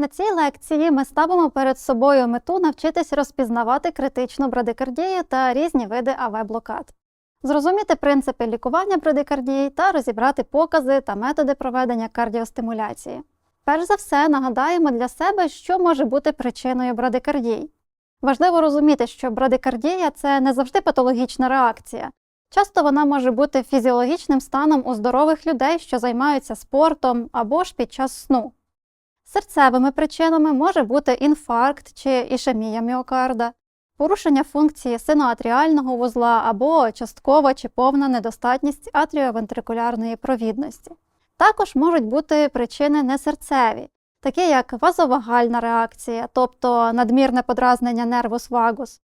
На цій лекції ми ставимо перед собою мету навчитись розпізнавати критичну брадикардію та різні види АВ-блокад, зрозуміти принципи лікування брадикардії та розібрати покази та методи проведення кардіостимуляції. Перш за все, нагадаємо для себе, що може бути причиною брадикардії. Важливо розуміти, що брадикардія це не завжди патологічна реакція. Часто вона може бути фізіологічним станом у здорових людей, що займаються спортом або ж під час сну. Серцевими причинами може бути інфаркт чи ішемія міокарда, порушення функції синоатріального вузла або часткова чи повна недостатність атріовентрикулярної провідності. Також можуть бути причини несерцеві, такі як вазовагальна реакція, тобто надмірне подразнення нервус вагус.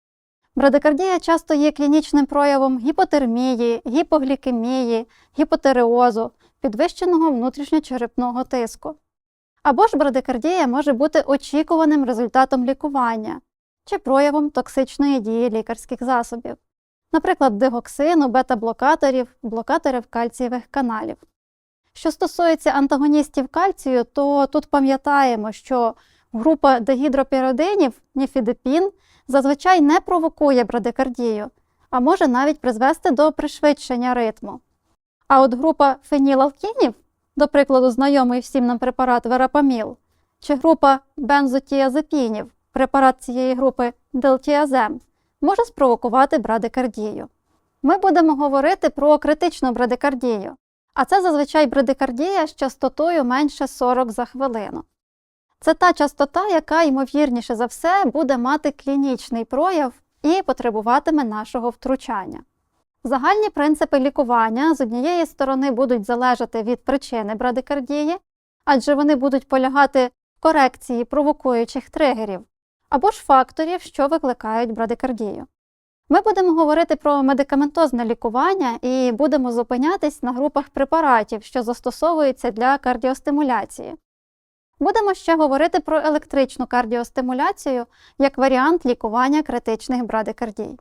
Брадикардія часто є клінічним проявом гіпотермії, гіпоглікемії, гіпотереозу, підвищеного внутрішньочерепного тиску. Або ж брадикардія може бути очікуваним результатом лікування чи проявом токсичної дії лікарських засобів, наприклад, дигоксину, бета-блокаторів, блокаторів кальцієвих каналів. Що стосується антагоністів кальцію, то тут пам'ятаємо, що група дегідропіридинів, ніфідипін, зазвичай не провокує брадикардію, а може навіть призвести до пришвидшення ритму. А от група фенілалкінів, до прикладу, знайомий всім нам препарат верапаміл, чи група бензотіазепінів, препарат цієї групи делтіазем, може спровокувати брадикардію. Ми будемо говорити про критичну брадикардію, а це зазвичай брадикардія з частотою менше 40 за хвилину. Це та частота, яка, ймовірніше за все, буде мати клінічний прояв і потребуватиме нашого втручання. Загальні принципи лікування з однієї сторони будуть залежати від причини брадикардії, адже вони будуть полягати в корекції провокуючих тригерів або ж факторів, що викликають брадикардію. Ми будемо говорити про медикаментозне лікування і будемо зупинятись на групах препаратів, що застосовуються для кардіостимуляції. Будемо ще говорити про електричну кардіостимуляцію як варіант лікування критичних брадикардій.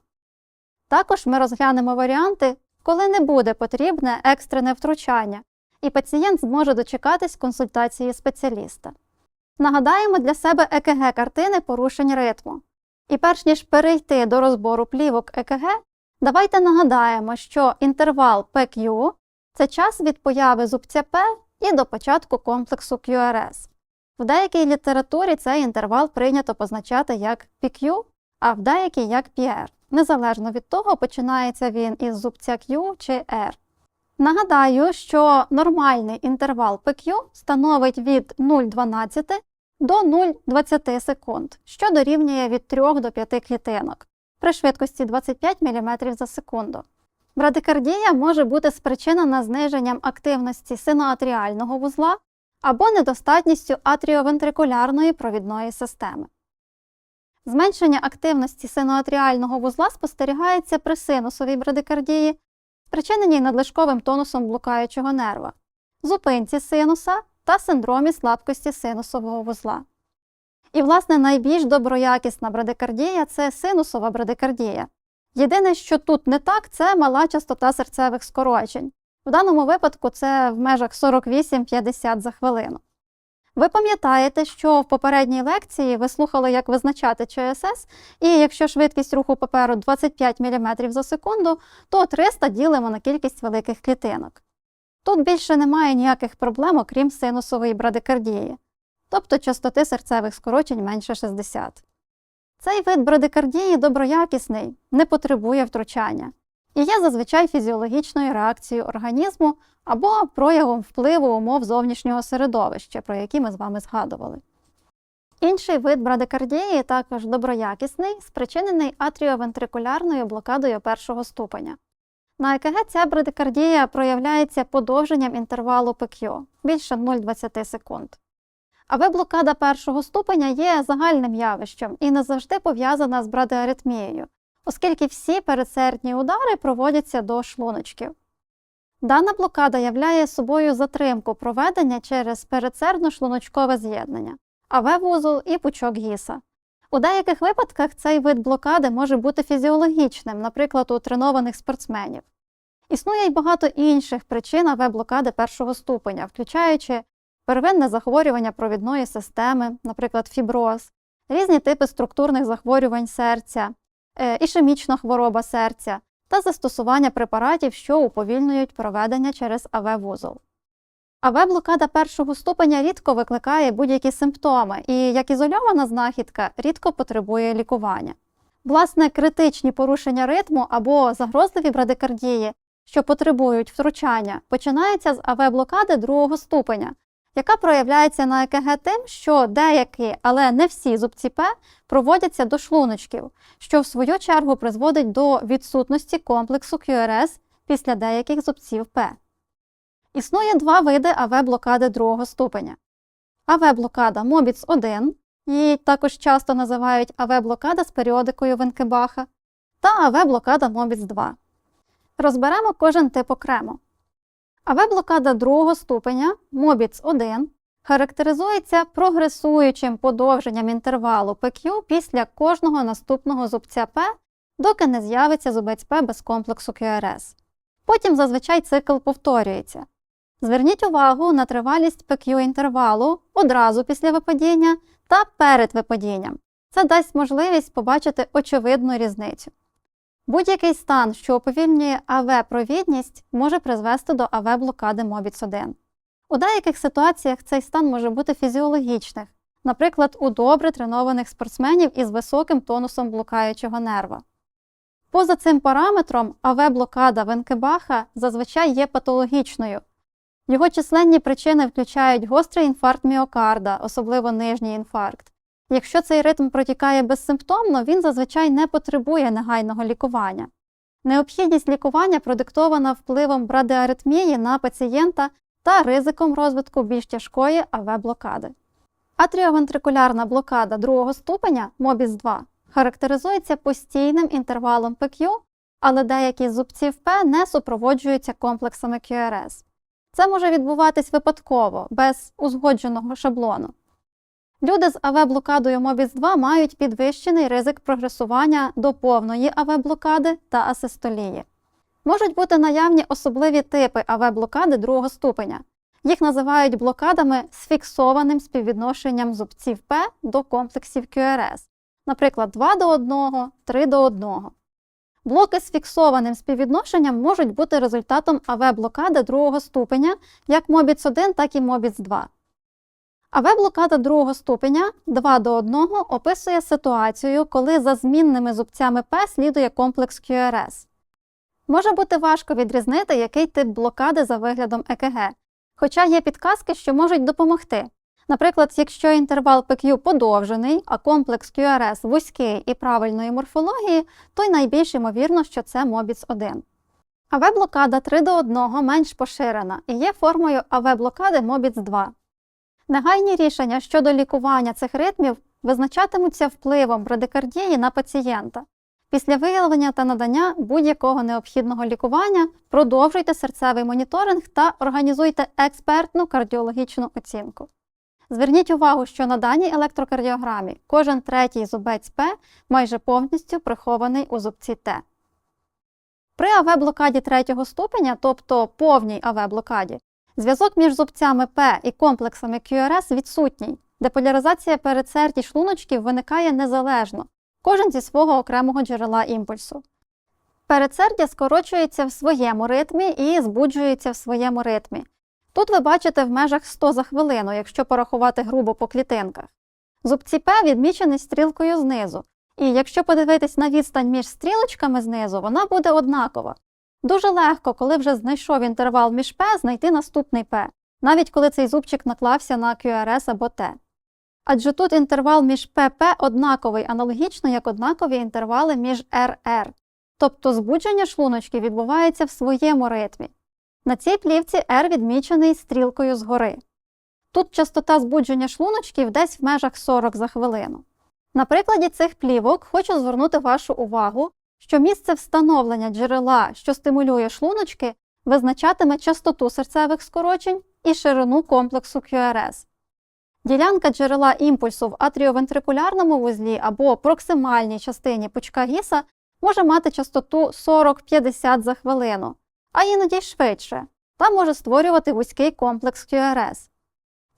Також ми розглянемо варіанти, коли не буде потрібне екстрене втручання, і пацієнт зможе дочекатись консультації спеціаліста. Нагадаємо для себе ЕКГ картини порушень ритму. І перш ніж перейти до розбору плівок ЕКГ, давайте нагадаємо, що інтервал PQ – це час від появи зубця П і до початку комплексу QRS. В деякій літературі цей інтервал прийнято позначати як PQ, а в деякій як PR, незалежно від того, починається він із зубця Q чи R. Нагадаю, що нормальний інтервал PQ становить від 0,12 до 0,20 секунд, що дорівнює від 3 до 5 клітинок при швидкості 25 мм за секунду. Брадикардія може бути спричинена зниженням активності синоатріального вузла або недостатністю атріовентрикулярної провідної системи. Зменшення активності синоатріального вузла спостерігається при синусовій брадикардії, спричиненій надлишковим тонусом блукаючого нерва, зупинці синуса та синдромі слабкості синусового вузла. І, власне, найбільш доброякісна брадикардія це синусова брадикардія. Єдине, що тут не так, це мала частота серцевих скорочень. В даному випадку це в межах 48-50 за хвилину. Ви пам'ятаєте, що в попередній лекції ви слухали, як визначати ЧСС, і якщо швидкість руху паперу 25 мм за секунду, то 300 ділимо на кількість великих клітинок. Тут більше немає ніяких проблем, окрім синусової брадикардії, тобто частоти серцевих скорочень менше 60. Цей вид брадикардії доброякісний, не потребує втручання і є зазвичай фізіологічною реакцією організму або проявом впливу умов зовнішнього середовища, про які ми з вами згадували. Інший вид брадикардії, також доброякісний, спричинений атріовентрикулярною блокадою першого ступеня. На ЕКГ ця брадикардія проявляється подовженням інтервалу ПК більше 0,20 секунд. АВ блокада першого ступеня є загальним явищем і не завжди пов'язана з брадіаритмією, оскільки всі передсердні удари проводяться до шлуночків. Дана блокада являє собою затримку проведення через передсердно-шлуночкове з'єднання, АВ-вузол і пучок гіса. У деяких випадках цей вид блокади може бути фізіологічним, наприклад, у тренованих спортсменів. Існує й багато інших причин АВ-блокади першого ступеня, включаючи первинне захворювання провідної системи, наприклад, фіброз, різні типи структурних захворювань серця, ішемічна хвороба серця та застосування препаратів, що уповільнюють проведення через АВ-вузол. АВ-блокада першого ступеня рідко викликає будь-які симптоми і, як ізольована знахідка, рідко потребує лікування. Власне, критичні порушення ритму або загрозливі брадикардії, що потребують втручання, починаються з АВ-блокади другого ступеня, яка проявляється на ЕКГ тим, що деякі, але не всі зубці П проводяться до шлуночків, що в свою чергу призводить до відсутності комплексу QRS після деяких зубців П. Існує два види АВ-блокади другого ступеня. АВ-блокада Мобіц 1 її також часто називають АВ-блокада з періодикою Венкебаха, та АВ-блокада Мобіц 2. Розберемо кожен тип окремо. АВ-блокада другого ступеня Мобіц 1 характеризується прогресуючим подовженням інтервалу PQ після кожного наступного зубця П, доки не з'явиться зубець П без комплексу QRS. Потім зазвичай цикл повторюється. Зверніть увагу на тривалість PQ інтервалу одразу після випадіння та перед випадінням. Це дасть можливість побачити очевидну різницю. Будь-який стан, що уповільнює АВ-провідність, може призвести до АВ-блокади мобіц 1 У деяких ситуаціях цей стан може бути фізіологічних, наприклад, у добре тренованих спортсменів із високим тонусом блукаючого нерва. Поза цим параметром АВ-блокада Венкебаха зазвичай є патологічною. Його численні причини включають гострий інфаркт міокарда, особливо нижній інфаркт. Якщо цей ритм протікає безсимптомно, він зазвичай не потребує негайного лікування. Необхідність лікування продиктована впливом брадіаритмії на пацієнта та ризиком розвитку більш тяжкої АВ-блокади. Атріовентрикулярна блокада другого ступеня мобіс 2 характеризується постійним інтервалом ПК, але деякі з зубців П не супроводжуються комплексами QRS. Це може відбуватись випадково, без узгодженого шаблону. Люди з АВ-блокадою мобіс 2 мають підвищений ризик прогресування до повної АВ-блокади та асистолії. Можуть бути наявні особливі типи АВ-блокади другого ступеня. Їх називають блокадами з фіксованим співвідношенням зубців П до комплексів QRS, наприклад, 2 до 1, 3 до 1. Блоки з фіксованим співвідношенням можуть бути результатом АВ-блокади другого ступеня як мобіц 1, так і мобіц 2. АВ-блокада другого ступеня 2 до 1 описує ситуацію, коли за змінними зубцями П слідує комплекс QRS. Може бути важко відрізнити, який тип блокади за виглядом ЕКГ, хоча є підказки, що можуть допомогти. Наприклад, якщо інтервал PQ подовжений, а комплекс QRS вузький і правильної морфології, то й найбільш ймовірно, що це мобіц 1. АВ-блокада 3 до 1 менш поширена і є формою АВ-блокади мобіц 2. Негайні рішення щодо лікування цих ритмів визначатимуться впливом брадикардії на пацієнта. Після виявлення та надання будь-якого необхідного лікування продовжуйте серцевий моніторинг та організуйте експертну кардіологічну оцінку. Зверніть увагу, що на даній електрокардіограмі кожен третій зубець П майже повністю прихований у зубці Т. При АВ-блокаді третього ступеня, тобто повній АВ-блокаді, зв'язок між зубцями П і комплексами QRS відсутній, деполяризація передсердій шлуночків виникає незалежно, кожен зі свого окремого джерела імпульсу. Передсердя скорочується в своєму ритмі і збуджується в своєму ритмі. Тут ви бачите в межах 100 за хвилину, якщо порахувати грубо по клітинках. Зубці П відмічені стрілкою знизу, і якщо подивитись на відстань між стрілочками знизу, вона буде однакова. Дуже легко, коли вже знайшов інтервал між П, знайти наступний П, навіть коли цей зубчик наклався на QRS або Т. Адже тут інтервал між ПП однаковий, аналогічно як однакові інтервали між РР. Тобто збудження шлуночки відбувається в своєму ритмі. На цій плівці R відмічений стрілкою згори. Тут частота збудження шлуночків десь в межах 40 за хвилину. На прикладі цих плівок хочу звернути вашу увагу, що місце встановлення джерела, що стимулює шлуночки, визначатиме частоту серцевих скорочень і ширину комплексу QRS. Ділянка джерела імпульсу в атріовентрикулярному вузлі або проксимальній частині пучка гіса може мати частоту 40-50 за хвилину, а іноді й швидше, та може створювати вузький комплекс QRS.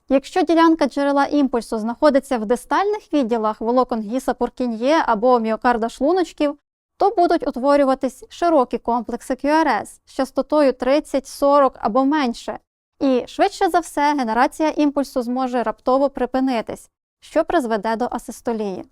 Якщо ділянка джерела імпульсу знаходиться в дистальних відділах волокон гіса Пуркін'є або міокарда шлуночків, то будуть утворюватись широкі комплекси QRS з частотою 30, 40 або менше, і швидше за все генерація імпульсу зможе раптово припинитись, що призведе до асистолії.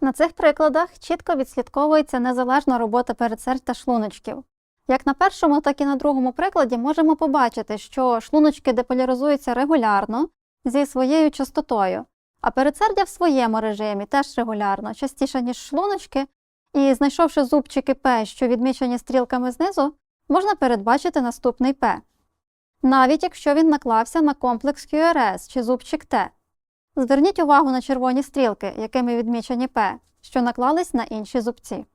На цих прикладах чітко відслідковується незалежна робота передсердь та шлуночків. Як на першому, так і на другому прикладі можемо побачити, що шлуночки деполяризуються регулярно зі своєю частотою, а передсердя в своєму режимі теж регулярно, частіше, ніж шлуночки, і знайшовши зубчики П, що відмічені стрілками знизу, можна передбачити наступний П. Навіть якщо він наклався на комплекс QRS чи зубчик Т. Зверніть увагу на червоні стрілки, якими відмічені П, що наклались на інші зубці.